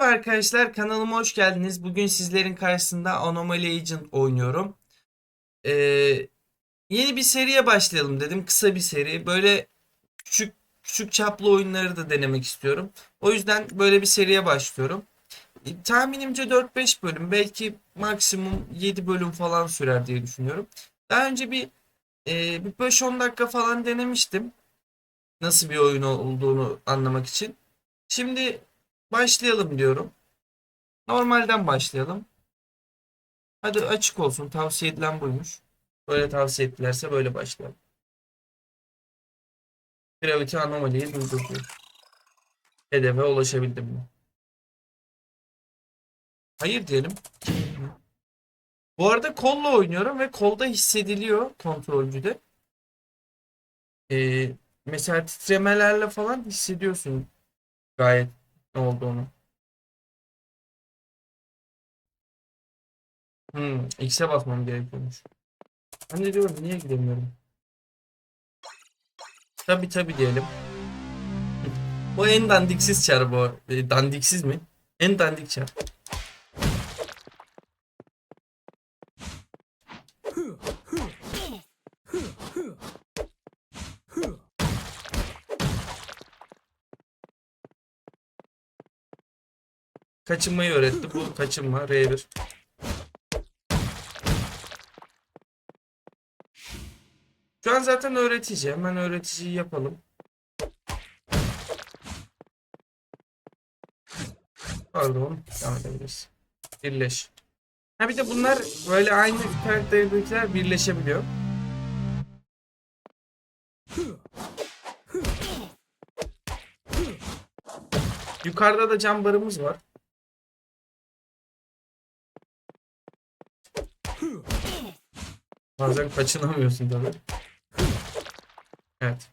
Merhaba arkadaşlar kanalıma hoş geldiniz. Bugün sizlerin karşısında Anomaly Agent oynuyorum. Ee, yeni bir seriye başlayalım dedim. Kısa bir seri. Böyle küçük küçük çaplı oyunları da denemek istiyorum. O yüzden böyle bir seriye başlıyorum. E, tahminimce 4-5 bölüm belki maksimum 7 bölüm falan sürer diye düşünüyorum. Daha önce bir, e, bir 5-10 dakika falan denemiştim. Nasıl bir oyun olduğunu anlamak için. Şimdi Başlayalım diyorum. Normalden başlayalım. Hadi açık olsun. Tavsiye edilen buymuş. Böyle tavsiye ettilerse böyle başlayalım. Gravity anomaliyi durdurdu. Hedefe ulaşabildim mi? Hayır diyelim. Bu arada kolla oynuyorum ve kolda hissediliyor kontrolcüde. Ee, mesela titremelerle falan hissediyorsun gayet olduğunu. Hmm, X'e basmam gerekiyormuş. Ben de diyorum niye gidemiyorum? Tabi tabi diyelim. Bu en dandiksiz çar bu. E, dandiksiz mi? En dandik çar. Kaçınmayı öğretti. Bu kaçınma R1. Şu an zaten öğretici. Hemen öğreticiyi yapalım. Pardon. Devam edebiliriz. Birleş. Ha bir de bunlar böyle aynı karakterdekiler birleşebiliyor. Yukarıda da cam barımız var. Bazen kaçınamıyorsun tabii. Evet.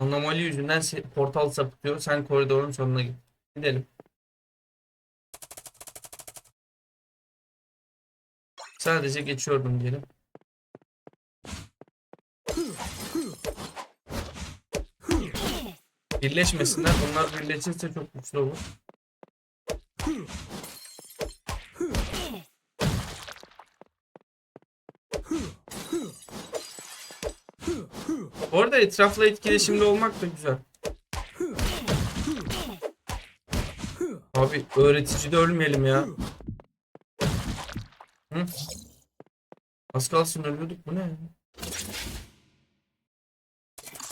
Anomali yüzünden portal sapıtıyor. Sen koridorun sonuna git. Gidelim. Sadece geçiyordum diyelim. Birleşmesinler. Bunlar birleşirse çok güçlü olur. Bu arada etrafla etkileşimde olmak da güzel. Abi öğreticide ölmeyelim ya. Hı? Az kalsın ölüyorduk bu ne?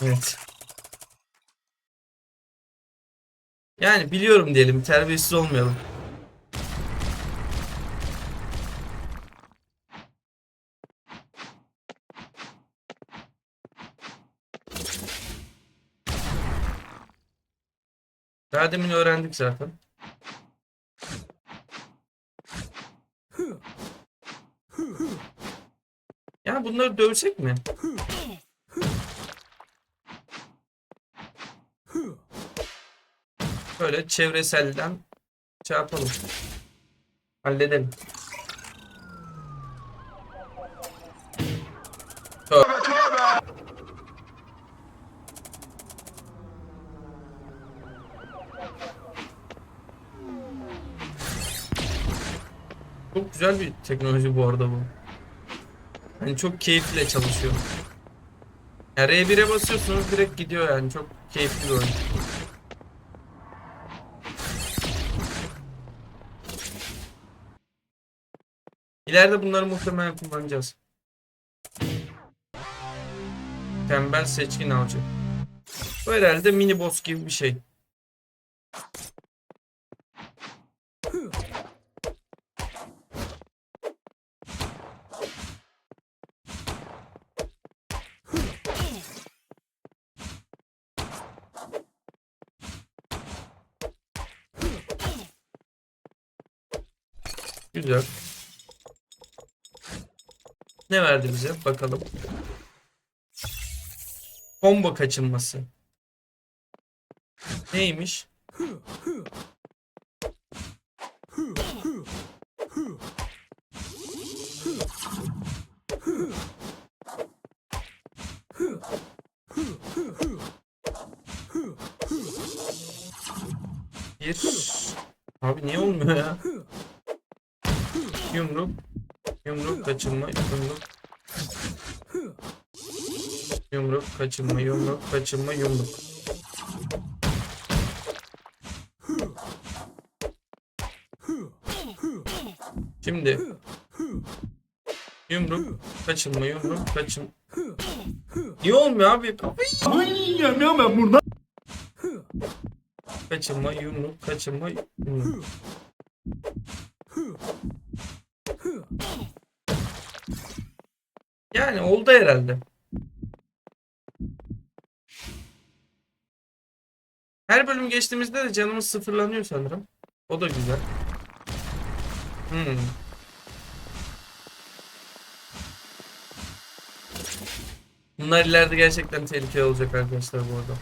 Evet. Yani biliyorum diyelim terbiyesiz olmayalım. Daha demin öğrendik zaten. Ya bunları dövsek mi? Böyle çevreselden şey yapalım. Halledelim. Çok güzel bir teknoloji bu arada bu. Hani çok keyifle çalışıyor. Yani R1'e basıyorsunuz direkt gidiyor yani çok keyifli bir oyun. İleride bunları muhtemelen kullanacağız. Tembel seçkin avcı. Bu herhalde mini boss gibi bir şey. Güzel. Ne verdi bize? Bakalım. Combo kaçınması. Neymiş? Kaçınma. Yumruk kaçınma. Yumruk. Şimdi yumruk kaçınma yumruk kaçın. Niye olmuyor abi? Kafayı Yiyeceğim ya ben burada. kaçınma yumruk kaçınma yumruk. Yani oldu herhalde. Her bölüm geçtiğimizde de canımız sıfırlanıyor sanırım. O da güzel. Hmm. Bunlar ileride gerçekten tehlikeli olacak arkadaşlar bu arada.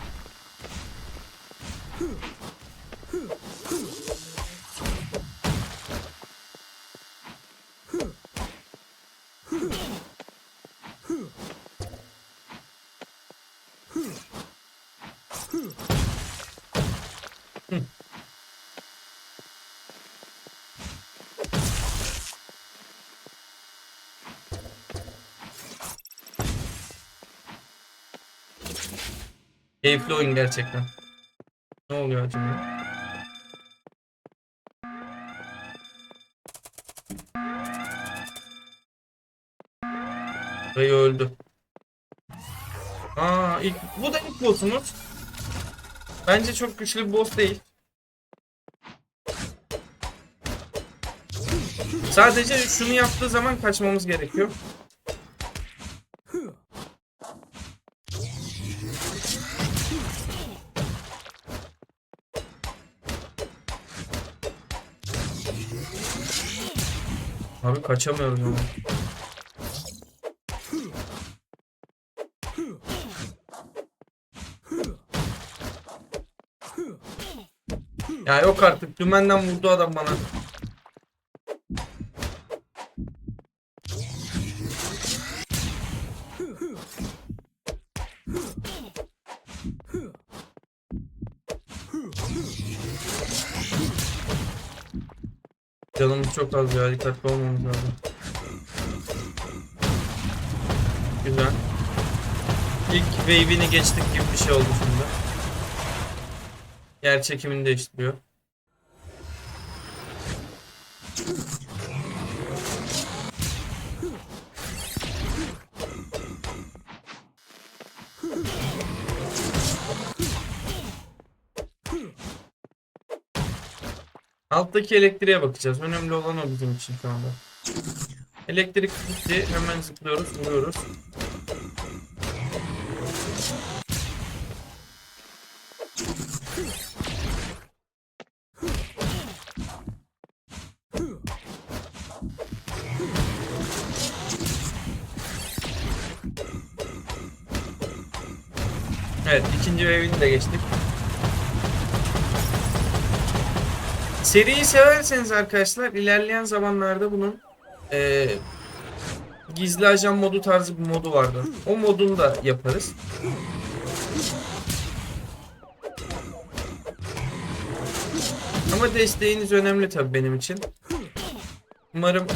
Keyifli oyun gerçekten. Ne oluyor acaba? Dayı öldü. Aa, ilk, bu da ilk boss'umuz. Bence çok güçlü bir boss değil. Sadece şunu yaptığı zaman kaçmamız gerekiyor. Abi kaçamıyoruz ama. Ya yok artık dümenden vurdu adam bana. Canımız çok az ya dikkatli olmamız lazım. Güzel. İlk wave'ini geçtik gibi bir şey oldu şimdi. Yer çekimini değiştiriyor. Alttaki elektriğe bakacağız. Önemli olan o bizim için şu anda. Elektrik gitti. Hemen zıplıyoruz, vuruyoruz. Wave'ini de geçtik. Seriyi severseniz arkadaşlar ilerleyen zamanlarda bunun eee, gizli ajan modu tarzı bir modu vardı. O modunu da yaparız. Ama desteğiniz önemli tabii benim için. Umarım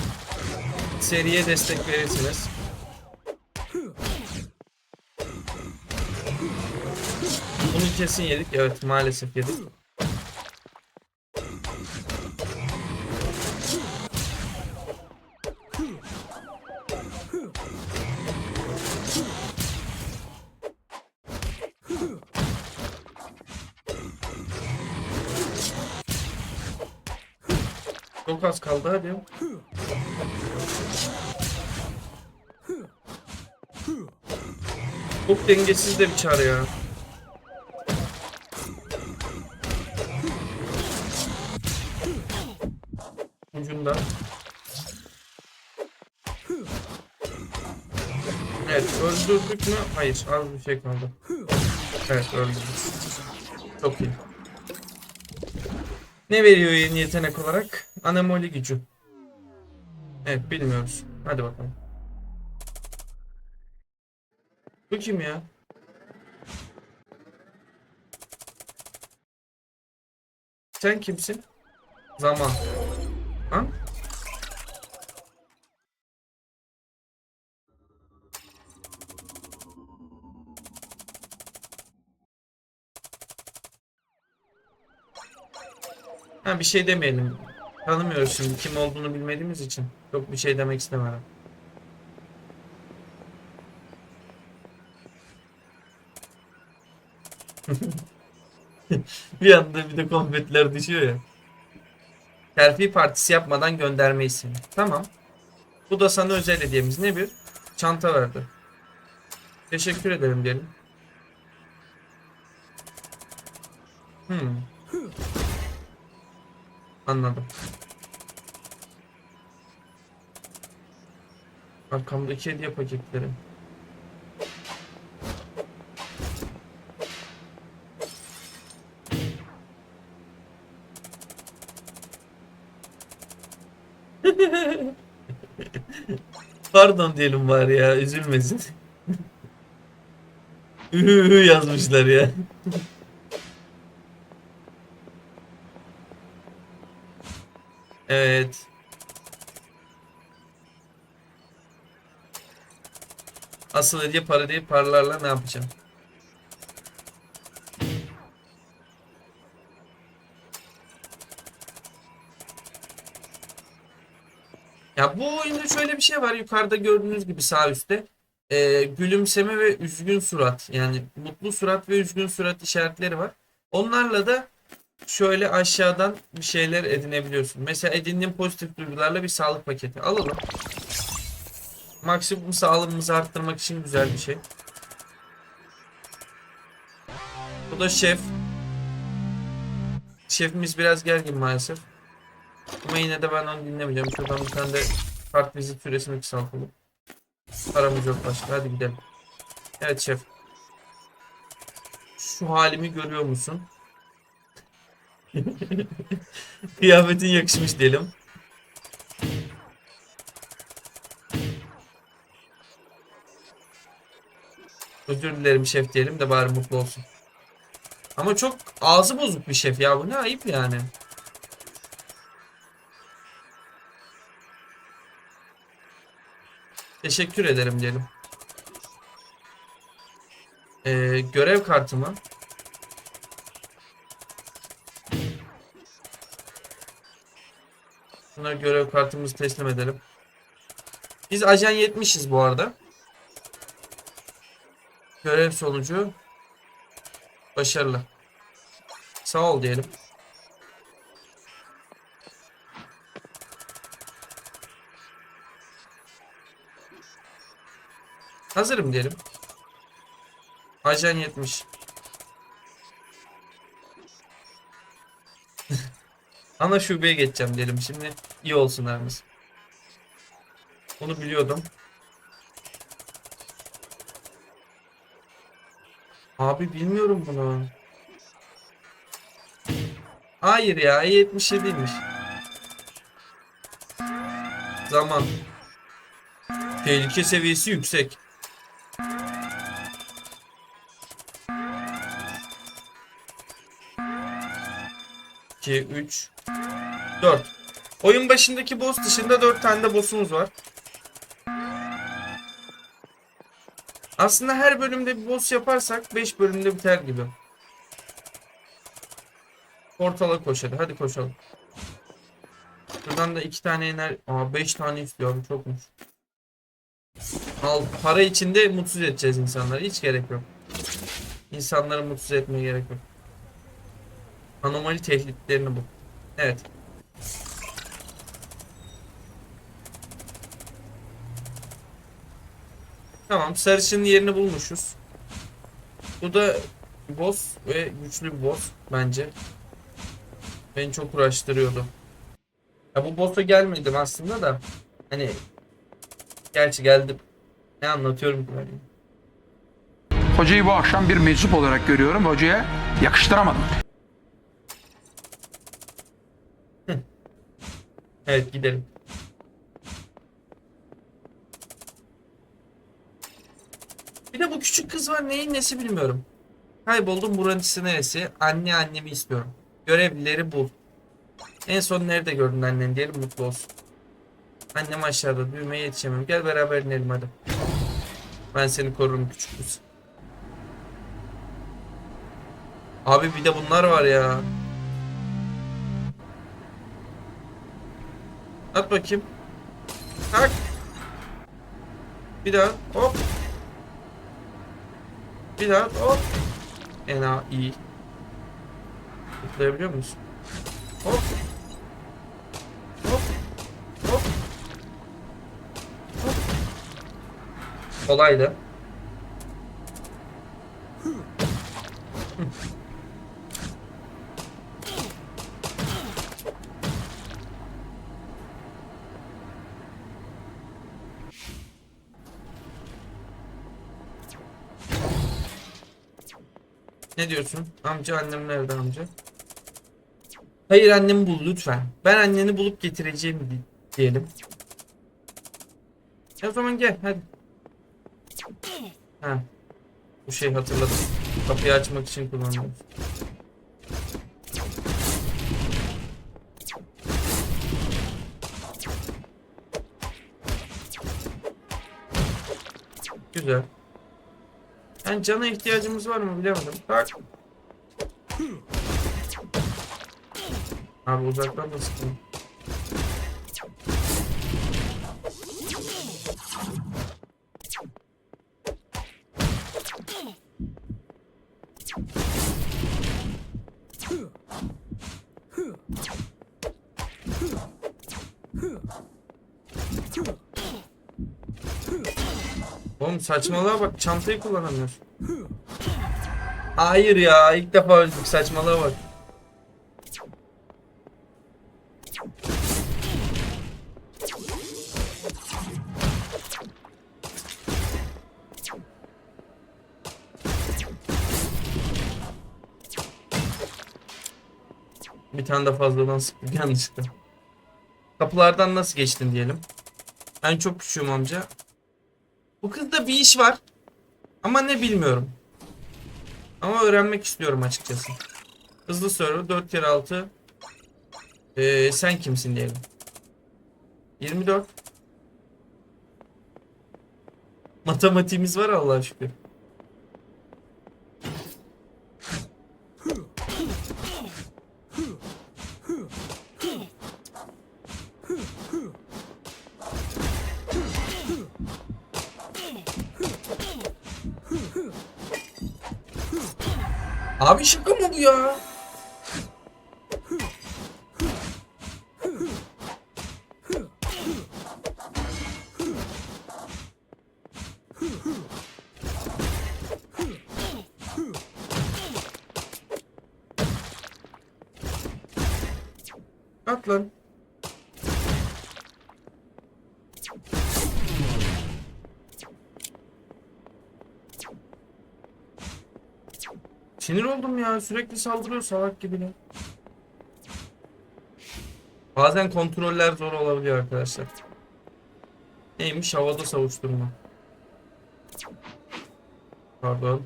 seriye destek verirsiniz. Bunu kesin yedik. Evet maalesef yedik. Çok az kaldı hadi. Çok dengesiz de bir çar ya. Öldürdük mü? Hayır az bir şey kaldı. Evet öldürdük. Çok iyi. Ne veriyor yeni yetenek olarak? Anomali gücü. Evet bilmiyoruz. Hadi bakalım. Bu kim ya? Sen kimsin? Zaman. Ha? Ha bir şey demeyelim. Tanımıyoruz şimdi kim olduğunu bilmediğimiz için. Çok bir şey demek istemedim. bir anda bir de konfetler düşüyor ya. Terfi partisi yapmadan göndermeyiz seni. Tamam. Bu da sana özel hediyemiz. Ne bir? Çanta verdi. Teşekkür ederim diyelim. Hmm. Anladım. Arkamdaki hediye paketleri. Pardon diyelim var ya üzülmesin. Ühü yazmışlar ya. Asıl hediye para değil paralarla ne yapacağım? Ya bu oyunda şöyle bir şey var yukarıda gördüğünüz gibi sağ üstte. Ee, gülümseme ve üzgün surat yani mutlu surat ve üzgün surat işaretleri var. Onlarla da şöyle aşağıdan bir şeyler edinebiliyorsun. Mesela edindiğin pozitif duygularla bir sağlık paketi alalım. Maksimum sağlığımızı arttırmak için güzel bir şey. Bu da şef. Şefimiz biraz gergin maalesef. Ama yine de ben onu dinlemeyeceğim. Şuradan bir tane de kart vizit süresini kısaltalım. Paramız yok başka. Hadi gidelim. Evet şef. Şu halimi görüyor musun? Kıyafetin yakışmış diyelim. Özür dilerim şef diyelim de bari mutlu olsun. Ama çok ağzı bozuk bir şef ya bu ne ayıp yani. Teşekkür ederim diyelim. Ee, görev kartımı. Buna görev kartımızı teslim edelim. Biz ajan 70'iz bu arada. Görev sonucu başarılı. Sağ ol diyelim. Hazırım diyelim. Ajan 70. Ana şubeye geçeceğim diyelim. Şimdi iyi olsun herimiz. Onu biliyordum. Abi bilmiyorum bunu. Hayır ya 77'ymiş. Zaman. Tehlike seviyesi yüksek. İki, üç, dört. Oyun başındaki boss dışında dört tane de boss'umuz var. Aslında her bölümde bir boss yaparsak 5 bölümde biter gibi. Portala koş hadi. Hadi koşalım. Şuradan da 2 tane ener... Aa 5 tane istiyor abi çokmuş. Al para içinde mutsuz edeceğiz insanları. Hiç gerek yok. İnsanları mutsuz etmeye gerek yok. Anomali tehditlerini bu. Evet. Tamam sarışının yerini bulmuşuz. Bu da boss ve güçlü bir boss bence. Beni çok uğraştırıyordu. Ya bu boss'a gelmedim aslında da. Hani gerçi geldim. Ne anlatıyorum ki ben? Hocayı bu akşam bir meczup olarak görüyorum. Hocaya yakıştıramadım. Evet gidelim. Bir de bu küçük kız var neyin nesi bilmiyorum. Kayboldum buranın neresi? Anne annemi istiyorum. Görevlileri bul. En son nerede gördün annen diyelim mutlu olsun. Annem aşağıda düğmeye yetişemem. Gel beraber inelim hadi. Ben seni korurum küçük kız. Abi bir de bunlar var ya. At bakayım. Tak. Bir daha hop. Bir daha hop. Ena iyi. Zıplayabiliyor musun? Hop. Hop. Hop. Hop. Kolaydı. Diyorsun? Amca annem nerede amca? Hayır annemi bul lütfen. Ben anneni bulup getireceğim di- diyelim. E o zaman gel hadi. Ha. Bu şey hatırladım. Kapıyı açmak için kullanıyorum. Güzel. Yani cana ihtiyacımız var mı bilemedim. Bak. Abi uzaktan da sıkıntı. Saçmalığa bak çantayı kullanamıyorsun. Hayır ya ilk defa öldük saçmalığa bak. Bir tane de fazladan sıktık yanlışlıkla. Kapılardan nasıl geçtin diyelim. Ben çok küçüğüm amca. Bu kızda bir iş var. Ama ne bilmiyorum. Ama öğrenmek istiyorum açıkçası. Hızlı soru 4 kere 6. Ee, sen kimsin diyelim. 24. Matematiğimiz var Allah'a şükür. Abi şaka mı bu ya? At lan. Sinir oldum ya. Sürekli saldırıyor salak gibi lan. Bazen kontroller zor olabiliyor arkadaşlar. Neymiş? Havada savuşturma. Pardon.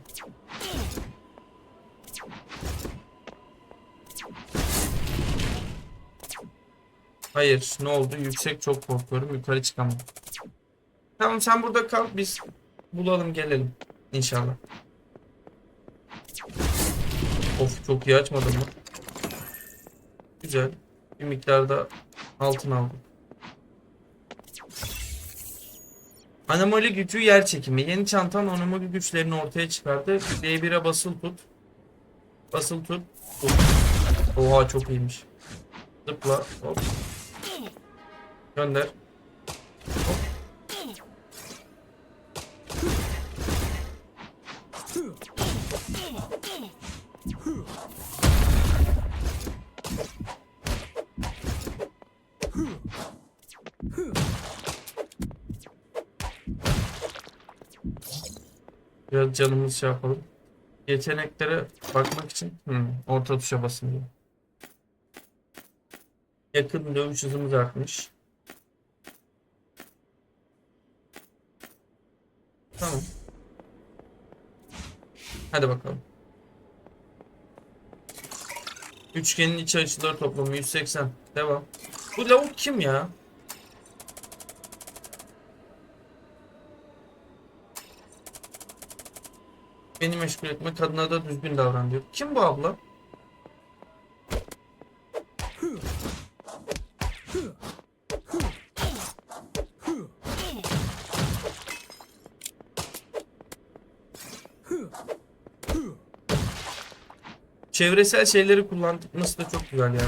Hayır. Ne oldu? Yüksek çok korkuyorum. Yukarı çıkamam. Tamam sen burada kal. Biz bulalım gelelim. İnşallah. Çok iyi açmadım mı? Güzel. Bir miktarda altın aldım. Anomali gücü yer çekimi. Yeni çantan anomali güçlerini ortaya çıkardı. D1'e basılı tut. Basılı tut. Tut. Oha çok iyiymiş. Zıpla. Hop. Gönder. Hop. Canımız şey yapalım. Yeteneklere bakmak için hmm, orta tuşa basın diyor. Yakın dövüş hızımız artmış. Tamam. Hadi bakalım. Üçgenin iç açıları toplamı 180. Devam. Bu lavuk kim ya? Beni meşgul etme, kadına da düzgün davran diyor. Kim bu abla? Çevresel şeyleri kullanması da çok güzel ya.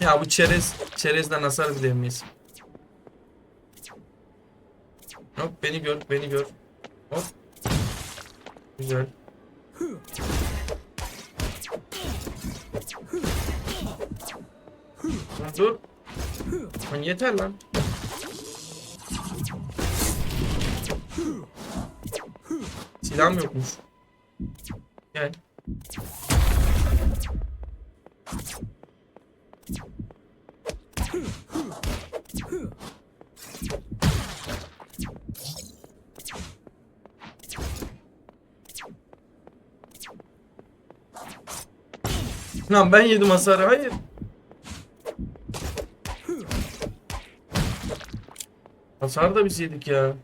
Ya bu çerez, çerezden hasar bile yemeyiz. Hop beni gör, beni gör. Hop. Güzel. Dur. Lan yeter lan. Silahım yokmuş. Gel. Lan ben yedim hasarı. Hayır. Hasar da biz yedik ya.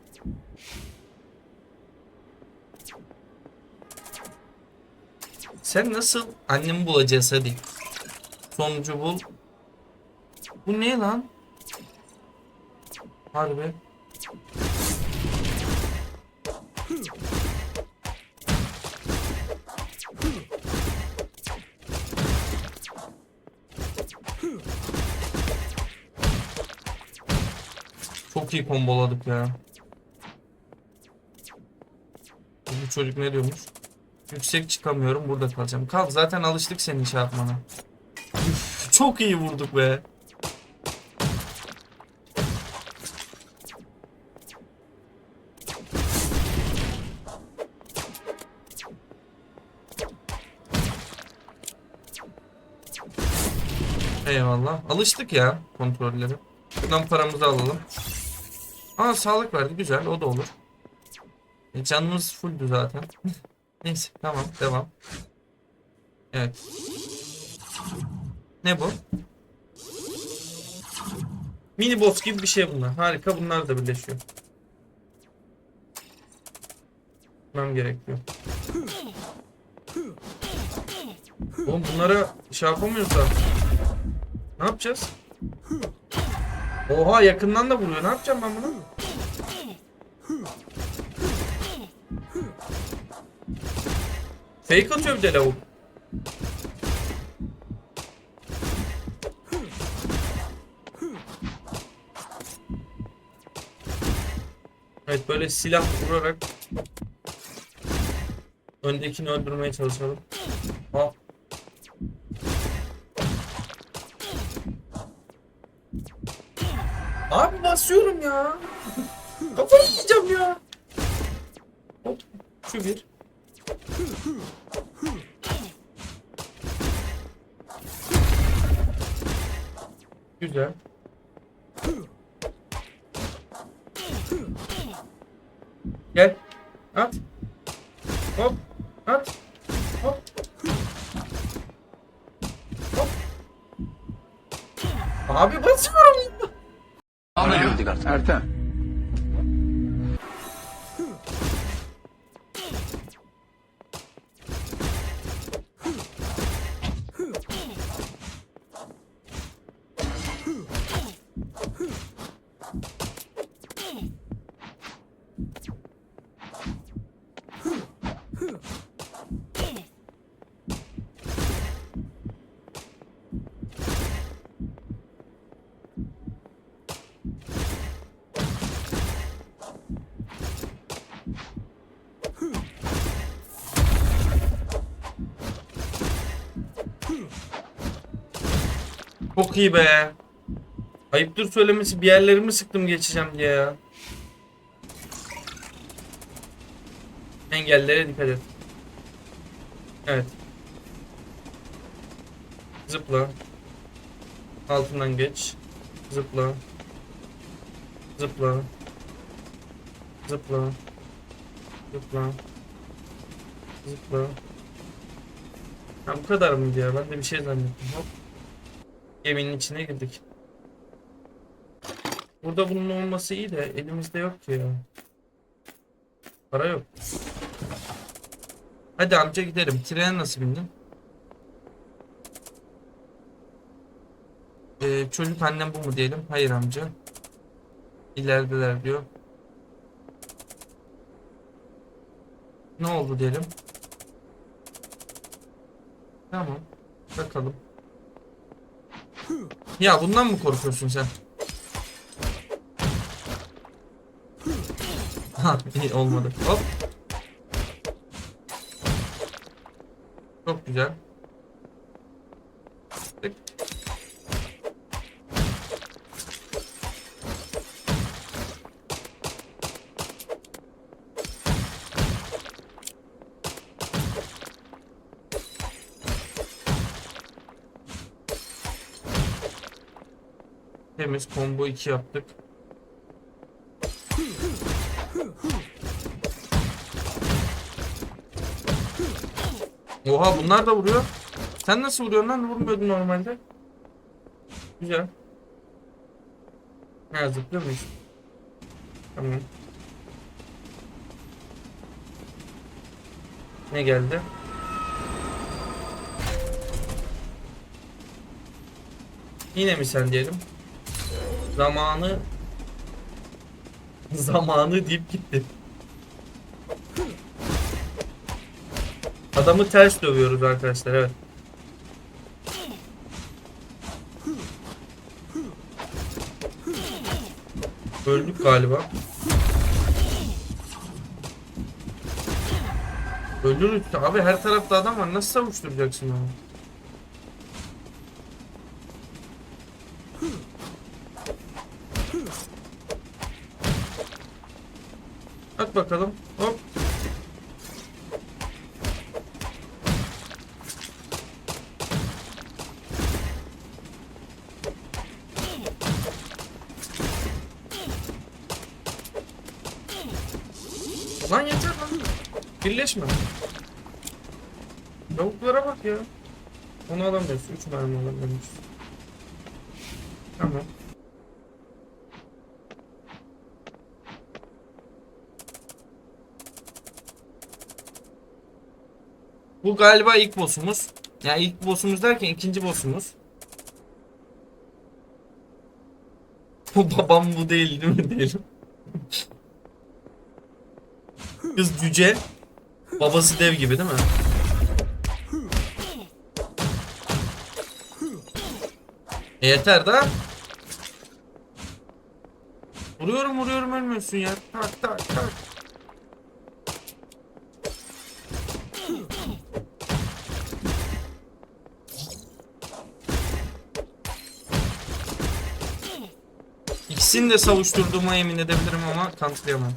Sen nasıl annemi bulacağız hadi. Sonucu bul. Bu ne lan? Harbi. Çok iyi komboladık ya. Bu çocuk ne diyormuş? Yüksek çıkamıyorum burada kalacağım. Kalk zaten alıştık senin şey yapmana. Üf, çok iyi vurduk be. Eyvallah. Alıştık ya kontrolleri. Buradan paramızı alalım. Aa sağlık verdi. Güzel. O da olur. E, canımız fulldü zaten. Neyse tamam devam. Evet. Ne bu? Mini boss gibi bir şey bunlar. Harika bunlar da birleşiyor. Yapmam gerekiyor. Oğlum bunlara şey yapamıyorsa ne yapacağız? Oha yakından da vuruyor. Ne yapacağım ben bunu? Fake atıyor bir de lavuk. Evet böyle silah vurarak öndekini öldürmeye çalışalım. Aa. Abi basıyorum ya. Kafayı yiyeceğim ya. Hop şu bir. Güzel. Gel. At. Hop. At. Hop. Hop. Abi basıyorum. Anlıyorum. Ertem. Çok iyi be. Ayıptır söylemesi bir yerlerimi sıktım geçeceğim diye ya. Engellere dikkat et. Evet. Zıpla. Altından geç. Zıpla. Zıpla. Zıpla. Zıpla. Zıpla. Ha bu kadar mıydı ya? Ben de bir şey zannettim. Hop. Geminin içine girdik. Burada bunun olması iyi de elimizde yok ki ya. Para yok. Hadi amca gidelim. Trene nasıl bindin? Ee, çocuk annem bu mu diyelim? Hayır amca. İlerideler diyor. Ne oldu diyelim. Tamam. Bakalım. Ya bundan mı korkuyorsun sen? Ha olmadı. Hop. Çok güzel. Temiz combo 2 yaptık. Oha bunlar da vuruyor. Sen nasıl vuruyorsun lan? Vurmuyordun normalde. Güzel. Ha zıplıyor muyuz? Tamam. Ne geldi? Yine mi sen diyelim? Zamanı zamanı deyip gitti. Adamı ters dövüyoruz arkadaşlar evet. Öldük galiba. Ölürüz abi her tarafta adam var nasıl savuşturacaksın onu? Bakalım. Hop. Lan yeter lan. Birleşme. Tavuklara bak ya. Onu alamıyoruz. 3 mermi alamıyoruz. Tamam. Bu galiba ilk boss'umuz. Yani ilk boss'umuz derken ikinci boss'umuz. Bu babam bu değil değil mi diyelim. Kız cüce. Babası dev gibi değil mi? E yeter da. Vuruyorum vuruyorum ölmüyorsun ya. Tak tak tak. İkisini de savuşturduğuma emin edebilirim ama kanıtlayamam.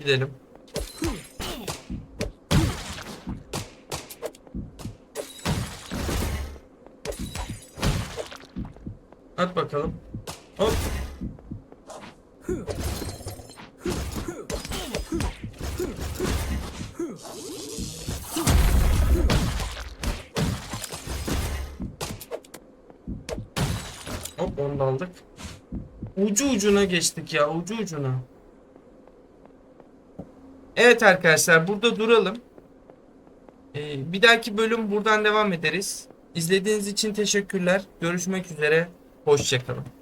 Gidelim. Ucuna geçtik ya ucu ucuna. Evet arkadaşlar burada duralım. Ee, bir dahaki bölüm buradan devam ederiz. İzlediğiniz için teşekkürler. Görüşmek üzere. Hoşçakalın.